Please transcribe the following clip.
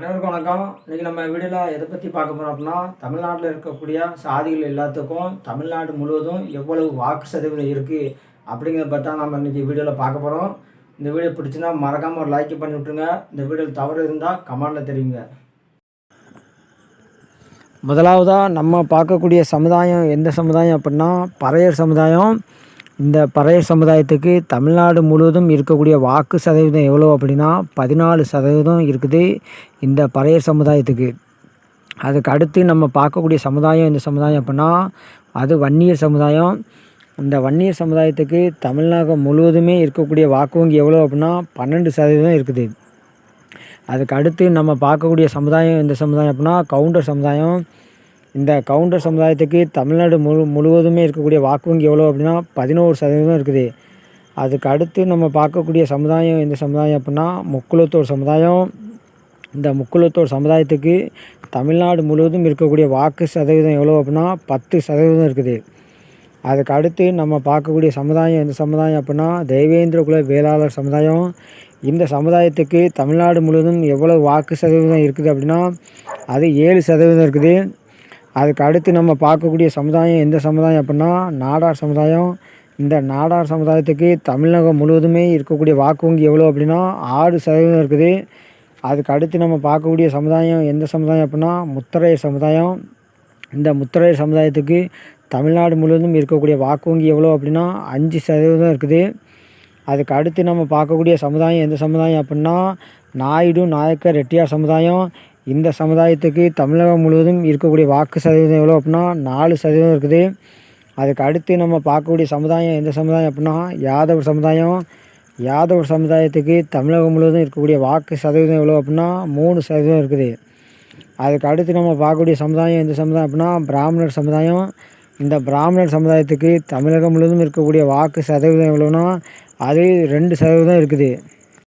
அனைவருக்கும் வணக்கம். இன்றைக்கி நம்ம வீடியோவில் எதை பற்றி பார்க்க போகிறோம் அப்படின்னா தமிழ்நாட்டில் இருக்கக்கூடிய சாதிகள் எல்லாத்துக்கும் தமிழ்நாடு முழுவதும் எவ்வளவு வாக்கு சதவீதம் இருக்குது அப்படிங்கிறத பற்றி நம்ம இன்றைக்கி வீடியோவில் பார்க்க போகிறோம் இந்த வீடியோ பிடிச்சினா மறக்காமல் ஒரு லைக் பண்ணி விட்ருங்க இந்த வீடியோவில் தவறு இருந்தால் கமெண்டில் தெரியுங்க முதலாவதாக நம்ம பார்க்கக்கூடிய சமுதாயம் எந்த சமுதாயம் அப்படின்னா பறையர் சமுதாயம். இந்த பறைய சமுதாயத்துக்கு தமிழ்நாடு முழுவதும் இருக்கக்கூடிய வாக்கு சதவீதம் எவ்வளோ அப்படின்னா பதினாலு சதவீதம் இருக்குது இந்த பறைய சமுதாயத்துக்கு. அதுக்கு அடுத்து நம்ம பார்க்கக்கூடிய சமுதாயம் இந்த சமுதாயம் அப்படின்னா அது வன்னியர் சமுதாயம். இந்த வன்னியர் சமுதாயத்துக்கு தமிழ்நாடு முழுவதுமே இருக்கக்கூடிய வாக்கு வங்கி எவ்வளோ அப்படின்னா பன்னெண்டு சதவீதம் இருக்குது. அதுக்கு அடுத்து நம்ம பார்க்கக்கூடிய சமுதாயம் இந்த சமுதாயம் அப்படின்னா கவுண்டர் சமுதாயம். இந்த கவுண்டர் சமுதாயத்துக்கு தமிழ்நாடு முழு முழுவதுமே இருக்கக்கூடிய வாக்கு வங்கி எவ்வளோ அப்படின்னா பதினோரு சதவீதம் இருக்குது. அதுக்கு அடுத்து நம்ம பார்க்கக்கூடிய சமுதாயம் இந்த சமுதாயம் அப்படின்னா முக்குலத்தோர் சமுதாயம். இந்த முக்குலத்தோர் சமுதாயத்துக்கு தமிழ்நாடு முழுவதும் இருக்கக்கூடிய வாக்கு சதவீதம் எவ்வளோ அப்படின்னா பத்து சதவீதம் இருக்குது. அதுக்கு அடுத்து நம்ம பார்க்கக்கூடிய சமுதாயம் இந்த சமுதாயம் அப்படின்னா தெய்வேந்திர குல வேளாளர் சமுதாயம். இந்த சமுதாயத்துக்கு தமிழ்நாடு முழுவதும் எவ்வளோ வாக்கு சதவீதம் இருக்குது அப்படின்னா அது ஏழு சதவீதம் இருக்குது. அதுக்கு அடுத்து நம்ம பார்க்கக்கூடிய சமுதாயம் எந்த சமுதாயம் அப்படின்னா நாடார் சமுதாயம். இந்த நாடார் சமுதாயத்துக்கு தமிழகம் முழுவதுமே இருக்கக்கூடிய வாக்கு வங்கி எவ்வளோ அப்படின்னா ஆறு சதவீதம் இருக்குது. அதுக்கு அடுத்து நம்ம பார்க்கக்கூடிய சமுதாயம் எந்த சமுதாயம் அப்படின்னா முத்தரையர் சமுதாயம். இந்த முத்தரையர் சமுதாயத்துக்கு தமிழ்நாடு முழுவதும் இருக்கக்கூடிய வாக்கு வங்கி எவ்வளோ அப்படின்னா அஞ்சு சதவீதம் இருக்குது. அதுக்கு அடுத்து நம்ம பார்க்கக்கூடிய சமுதாயம் எந்த சமுதாயம் அப்படின்னா நாயுடு நாயக்கர் ரெட்டியார் சமுதாயம். இந்த சமுதாயத்துக்கு தமிழகம் முழுவதும் இருக்கக்கூடிய வாக்கு சதவீதம் எவ்வளோ அப்படின்னா நாலு சதவீதம் இருக்குது. அதுக்கு அடுத்து நம்ம பார்க்கக்கூடிய சமுதாயம் எந்த சமுதாயம் அப்படின்னா யாதவர் சமுதாயம். யாதவர் சமுதாயத்துக்கு தமிழகம் முழுவதும் இருக்கக்கூடிய வாக்கு சதவீதம் எவ்வளோ அப்படின்னா மூணு சதவீதம் இருக்குது. அதுக்கு அடுத்து நம்ம பார்க்கக்கூடிய சமுதாயம் எந்த சமுதாயம் அப்படின்னா பிராமணர் சமுதாயம். இந்த பிராமணர் சமுதாயத்துக்கு தமிழகம் முழுவதும் இருக்கக்கூடிய வாக்கு சதவீதம் எவ்வளோன்னா அது ரெண்டு சதவீதம் இருக்குது.